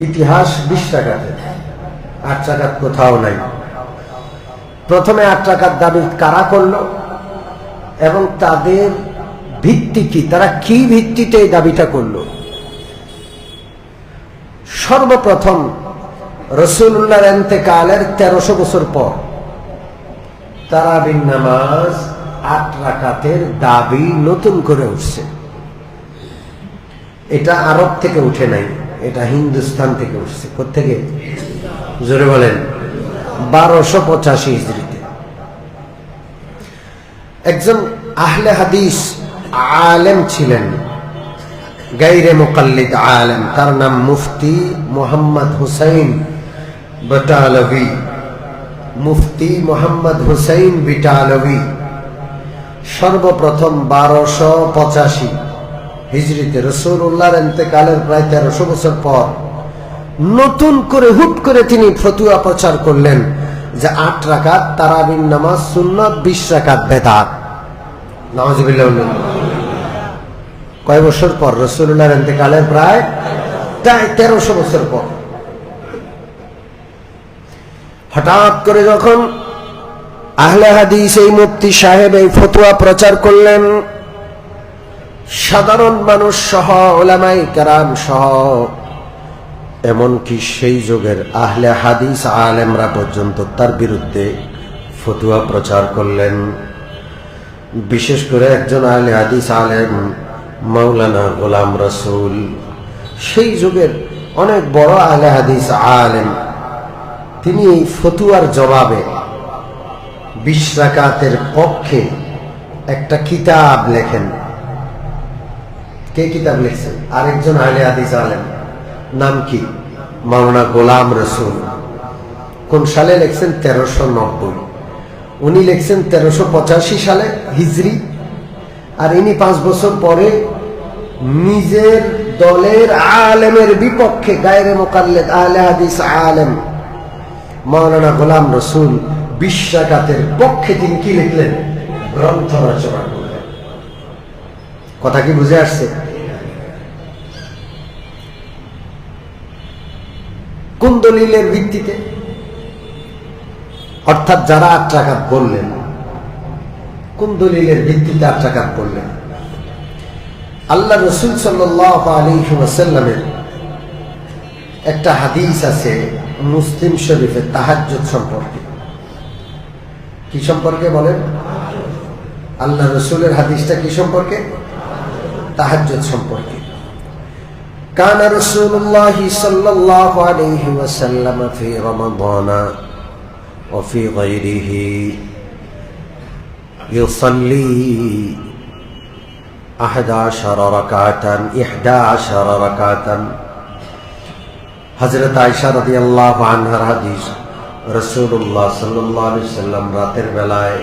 ইতিহাস বিশ টাকাতে। আট টাকার কোথাও নাই। প্রথমে আট টাকার দাবি কারা করল এবং তাদের ভিত্তি কি? তারা কি ভিত্তিতে এই দাবিটা করল? সর্বপ্রথম রসুল্লাহর এন্তেকালের তেরোশো বছর পর তারাবিন নামাজ আট রাকাতের দাবি নতুন করে উঠছে। এটা আরব থেকে উঠে নাই। এটা হিন্দুস্তান থেকে উঠছে। কোথেকে জোরে বলেন। বারোশো পঁচাশি হিজড়িতে। একজন আহলে হাদিস আলেম ছিলেন গাইরে মোকাল্লিদ আলেম। তার নাম মুফতি মোহাম্মদ হুসাইন বটালভি। মুফতি মোহাম্মদ হুসাইন বিটালভি। সর্বপ্রথম বারোশো পঁচাশি। হিজড়িতে রসুল্লাহর এতেকালের প্রায় তেরোশো বছর পর নতুন করে হুট করে তিনি ফতুয়া প্রচার করলেন যে আট রাকাত তারাবিন নামাজ, সুন্নত, বিশ রাকাত বেদাত। নওয়াজবিল্লাহ কয় বছর পর? রসুল্লাহর এতেকালের প্রায় প্রায় তেরোশো বছর পর। হঠাৎ করে যখন আহলে হাদিস এই মুফতি সাহেব এই ফতুয়া প্রচার করলেন সাধারণ মানুষ সহ, ওলামাই কারাম সহ, এমনকি সেই যুগের আহলে হাদিস আলেমরা পর্যন্ত তার বিরুদ্ধে ফতুয়া প্রচার করলেন। বিশেষ করে একজন আহলে হাদিস আলেম, মাওলানা গোলাম রসুল। সেই যুগের অনেক বড় আহলে হাদিস আলেম, তিনি এই ফতুয়ার জবাবে বিশ রাকাতের পক্ষে একটা কিতাব লেখেন। কে কিতাব লিখছেন আরেকজন আহলে হাদিস আলেম। নাম কি? মাওলানা গোলাম রসুল। কোন সালে লিখছেন? তেরোশো নব্বই। উনি লিখছেন তেরোশো পঁচাশি সালে, হিজরি। আর ইনি পাঁচ বছর পরে নিজের দলের আলেমের বিপক্ষে গায়রে মোকাল্লেদ আহলে হাদিস আলেম, মাওলানা গোলাম রসুল বিশ্বাকাতের পক্ষে তিনি কি লিখলেন? গ্রন্থ রচনা। কথা কি বুঝে আসছে? কোন দলিলের ভিত্তিতে? অর্থাৎ যারা আট টাকা বললেন কোন দলিলের ভিত্তিতে আট টাকা বললেন আল্লাহ রসুল ওয়াসাল্লামের একটা হাদিস আছে মুসলিম শরীফের তাহাজ্জুদ সম্পর্কে। কি সম্পর্কে বলেন? আল্লাহ রসুলের হাদিসটা কি সম্পর্কে? তাহাজ্জুদ সম্পর্কে। কানা রাসূলুল্লাহ সাল্লাল্লাহু আলাইহি ওয়াসাল্লাম ফি রমাদানা ওয়া ফি গায়রিহি ইউসাল্লি 11 রাকাতান 11 রাকাতান। হযরত আয়েশা রাদিয়াল্লাহু আনহার হাদিস রসুল্লাহ সাল্লাহ সাল্লাম রাতের বেলায়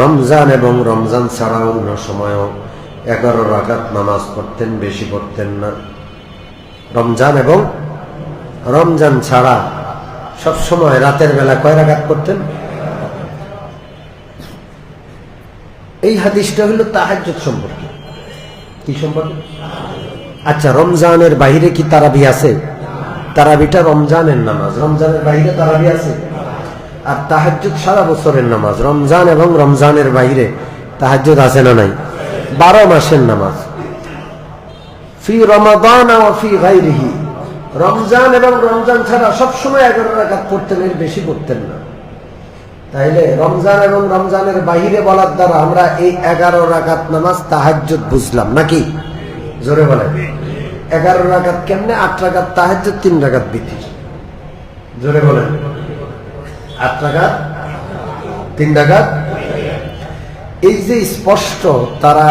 রমজান এবং রমজান ছাড়া অন্য সময়ও এগারো রাকাত নামাজ পড়তেন, বেশি পড়তেন না। রমজান এবং রমজান ছাড়া সব সময় রাতের বেলা কয় রাকাত করতেন এই হাদিসটা হলো তাহাজ্জুদ সম্পর্কে। কি সম্পর্কে? আচ্ছা রমজানের বাইরে কি তারাবি আছে? তারাবিটা রমজানের নামাজ। রমজানের বাইরে তারাবি আছে। আর তাহাজ্জুদ সারা বছরের নামাজ। রমজান এবং রমজানের বাইরে তাহাজ্জুদ আছে না নাই? বারো মাসের নামাজ। ফি রমাদান ফি গাইরিহি রমজান এবং রমজান ছাড়া সবসময় এগারো রাকাত পড়তেন, এর বেশি পড়তেন না। তাইলে রমজান এবং রমজানের বাহিরে বলার দ্বারা আমরা এই এগারো রাকাত নামাজ তাহাজ্জুদ বুঝলাম, নাকি? জোরে বলেন। এগারো রাকাত কেমনে? আট রাকাত তাহাজ্জুদ, তিন রাকাত বিধির জোরে বলেন। আট রাকাত, তিন রাকাত এই যে স্পষ্ট তারা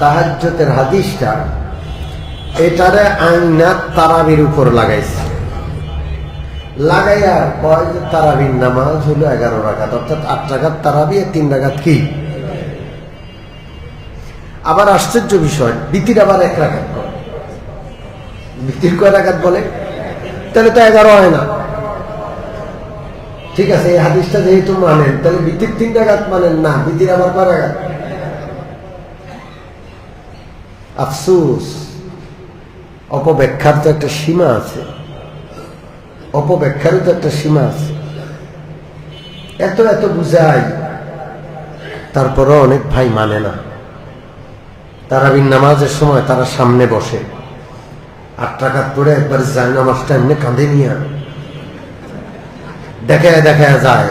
তাহাজ্জতের হাদিসটা, এটারে আইনা তারাবির উপর লাগাইছে। লাগাইয়া কয় যে তারাবির নামাজ হলো এগারো রাকাত, অর্থাৎ আট রাকাত তারাবি আর তিন রাকাত কি? আবার আশ্চর্য বিষয়, বিতির আবার এক রাখাত বিতির কয় রাখাত বলে? তাহলে তো এগারো হয় না। ঠিক আছে, এই হাদিসটা যেহেতু মানেন, তাহলে বিতির তিন রাকাত মানেন না বিতির আবার রাকাত? আফসুস, অপব্যাখ্যার তো একটা সীমা আছে। অপব্যাখ্যারও তো একটা সীমা আছে। এত এত বুঝাই, তারপরও অনেক ভাই মানে না। তারাবির নামাজের সময় তারা সামনে বসে। আট টাকা পরে একবার যায় এমনি কাঁধে নিয়ে দেখায় দেখা যায়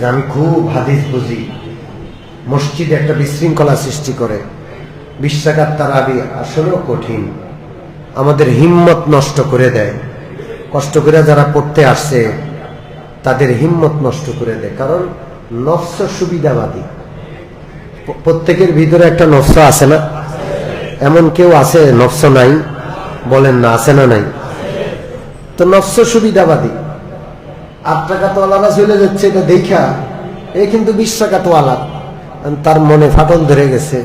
যে আমি খুব হাদিস বুঝি। মসজিদে একটা বিশৃঙ্খলা সৃষ্টি করে। বিশ্বাকার তারাবি আসলেও কঠিন। আমাদের হিম্মত নষ্ট করে দেয়। কষ্ট করে যারা পড়তে আসছে তাদের হিম্মত নষ্ট করে দেয়। কারণ নফস সুবিধাবাদী। প্রত্যেকের ভিতরে একটা নফস আছে না? এমন কেউ আছে নফস নাই? বলেন না, আছে না নাই? তো নফস সুবিধাবাদী। আট টাকা তোয়ালারা চলে যাচ্ছে, এটা দেখা। এ কিন্তু বিশ টাকা তোয়ালা তার মনে ফাটল ধরে গেছে,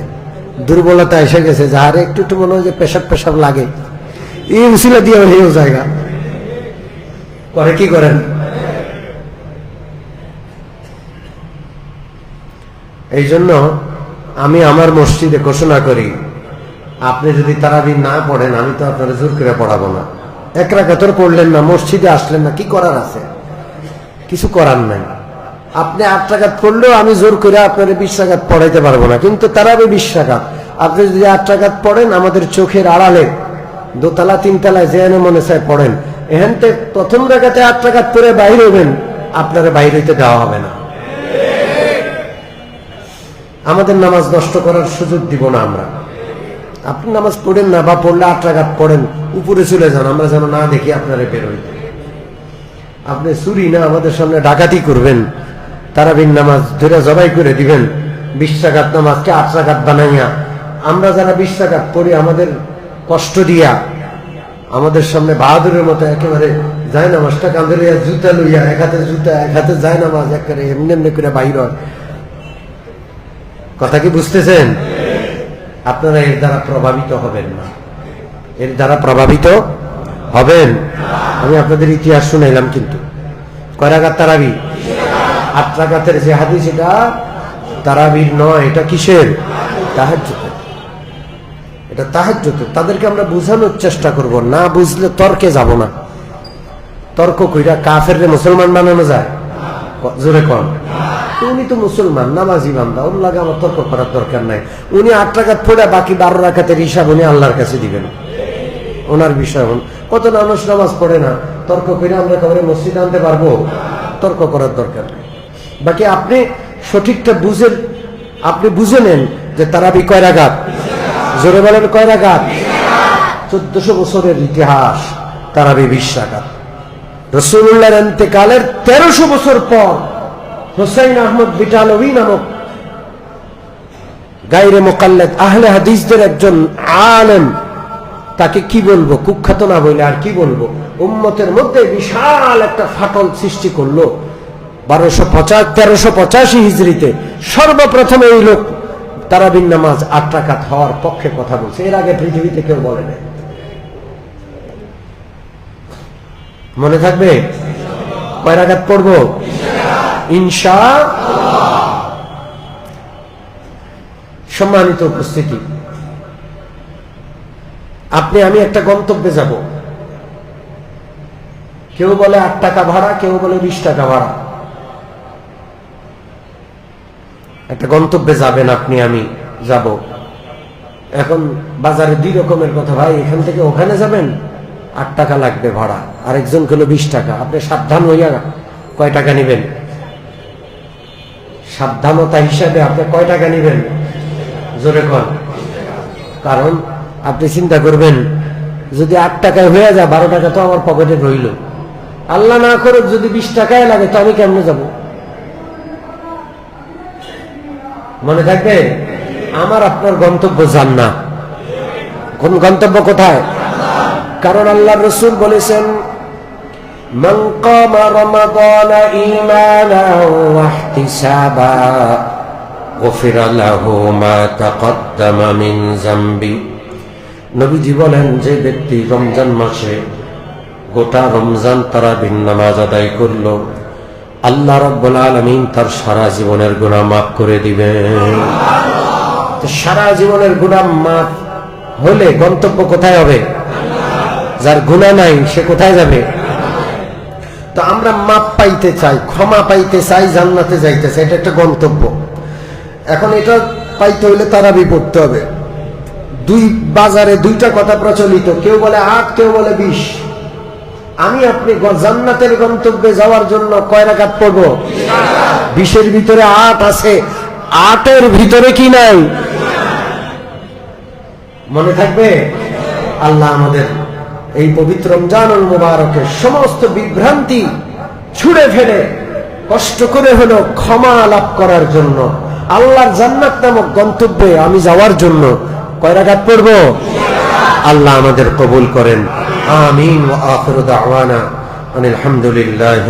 দুর্বলতা এসে গেছে যাহার একটু একটু মনে হয় যে পেশাব পেশাব লাগে। এই উসিলা দিয়ে জায়গা। করে কি করেন? এই জন্য আমি আমার মসজিদে ঘোষণা করি, আপনি যদি তারাবি না পড়েন, আমি তো আপনার জোর করে পড়াবো না। এক রাখাতর পড়লেন না, মসজিদে আসলেন না, কি করার আছে? কিছু করার নাই। আপনি আট টাকাত পড়লেও আমি জোর করে আপনার বিশ টাকাত পড়াইতে পারব না, কিন্তু তারাবি বিশ টাকাত আপনি যদি আট টাকাত পড়েন, আমাদের চোখের আড়ালে, দোতলা, তিনতলায় যে মনে চায় পড়েন, এখান থেকে প্রথম জায়গাতে আট টাকাত পরে বাইরে হবেন, আপনারা বাইরে হইতে দেওয়া হবে না। আমাদের নামাজ নষ্ট করার সুযোগ দিব না আমরা। আপনি নামাজ পড়েন না বা পড়লে আট রাগাত পড়েন, উপরে চলে যান, আমরা যেন না দেখি আপনারা বের হইতে। আপনি চুরি না আমাদের সামনে ডাকাতি করবেন তারাবিন নামাজ ধরে জবাই করে দিবেন, বিশ টাকাত নামাজকে আট বানাইয়া। আমরা যারা বিশ টাকাত পড়ি, আমাদের কষ্ট দিয়া, আমাদের সামনে বাহাদুরের মতো একেবারে যায় নামাজটা কাঁধে লইয়া জুতা লইয়া, এক হাতে জুতা, এক হাতে যায় নামাজ একেবারে এমনি এমনি করে বাইর হয়। কথা কি বুঝতেছেন? আপনারা এর দ্বারা প্রভাবিত হবেন না। এর দ্বারা প্রভাবিত হবেন আমি আপনাদের ইতিহাস শুনাইলাম কিন্তু। কয় রাগাত তারাবি? আট যে হাদিস এটা, তারাবির নয়, এটা কিসের? তাহাজ্জুদের। এটা তাহাজ্জুদের। তাদেরকে আমরা বোঝানোর চেষ্টা করব, না বুঝলে তর্কে যাব না। তর্ক কইরা কাফের মুসলমান বানানো যায়? জোরে কম উনি তো মুসলমান, নামাজি বান্দা, ওর লাগে আমার তর্ক করার দরকার নাই। উনি আট টাকাত পড়ে বাকি বারো রাখাতের হিসাব উনি আল্লাহর কাছে দিবেন। ওনার বিষয় কত মানুষ নামাজ পড়ে না, তর্ক করে আমরা কবরে মসজিদ আনতে পারব? তর্ক করার দরকার নেই। বাকি আপনি সঠিকটা বুঝেন, আপনি বুঝে নেন যে তারাবি কয় রাগাত জোরে বলেন কয় রাগাত চোদ্দশো বছরের ইতিহাস তারাবি বিশ রাগাত রসুল্লাহর এতেকালের তেরোশো বছর পর হোসাইন আহমদ বিটালবি নামক গাইরে মোকাল্লেদ আহলে হাদিসদের একজন আলেম তাকে কি বলব? কুখ্যাত না বলে আর কি বলব? উম্মতের মধ্যে বিশাল একটা ফাটল সৃষ্টি করল। বারোশো পঁচাশ তেরোশো পঁচাশি হিজড়িতে সর্বপ্রথম এই লোক তারাবিন নামাজ আট হওয়ার পক্ষে কথা বলছে। এর আগে পৃথিবীতে কেউ বলে নাই। মনে থাকবে? কয় রাগাত পড়ব? ইনশা সম্মানিত উপস্থিতি। আপনি, আমি একটা গন্তব্যে যাব। কেউ বলে আট টাকা ভাড়া, কেউ বলে বিশ টাকা ভাড়া। একটা গন্তব্যে যাবেন আপনি, আমি যাব। এখন বাজারে দুই রকমের কথা, ভাই, এখান থেকে ওখানে যাবেন, আট টাকা লাগবে ভাড়া, আরেকজন হলো বিশ টাকা। আপনি সাবধান হইয়া কয় টাকা নেবেন? সাবধানতা হিসাবে আপনি কয় টাকা নেবেন? জোরে কন। কারণ আপনি চিন্তা করবেন যদি আট টাকায় হয়ে যায় বারো টাকা তো আমার পকেটে রইল আল্লাহ না করে যদি বিশ টাকায় লাগে তো আমি কেমনে যাব মনে থাকবে আমার আপনার গন্তব্য যান না কোন গন্তব্য কোথায় কারণ আল্লাহ রসুল বলেছেন من قام رمضان إيمانا واحتسابا غفر له ما تقدم من ذنبه নবীজি বলেন যে ব্যক্তি রমজান মাসে গোটা রমজান তারা নামাজ আদায় করল, আল্লাহ রব্বুল আলমিন তার সারা জীবনের গুণা মাফ করে দিবেন। তো সারা জীবনের গুণা মাফ হলে গন্তব্য কোথায় হবে? যার গুণা নাই, সে কোথায় যাবে? তো আমরা মাপ পাইতে চাই, ক্ষমা পাইতে চাই, জান্নাতে যাইতে চাই, এটা একটা গন্তব্য। এখন এটা পাইতে হইলে তারাবি পড়তে হবে। দুই বাজারে দুইটা কথা প্রচলিত। কেউ বলে আট, কেউ বলে বিশ। আমি আপনি জান্নাতের গন্তব্যে যাওয়ার জন্য কয় রাকাত পড়ব? বিশের ভিতরে আট আছে। আটের ভিতরে কি নাই? মনে থাকবে? আল্লাহ আমাদের এই পবিত্র রমজানুল মুবারকের সমস্ত বিভ্রান্তি ছুড়ে ফেলে, কষ্ট করে হলো ক্ষমা লাভ করার জন্য। আল্লাহর জান্নাত নামক গন্তব্যে আমি যাওয়ার জন্য কয় রাকাত পড়ব? আল্লাহ আমাদের কবুল করেন। আমিন আলহামদুলিল্লাহ আনিল হামদুলিল্লাহ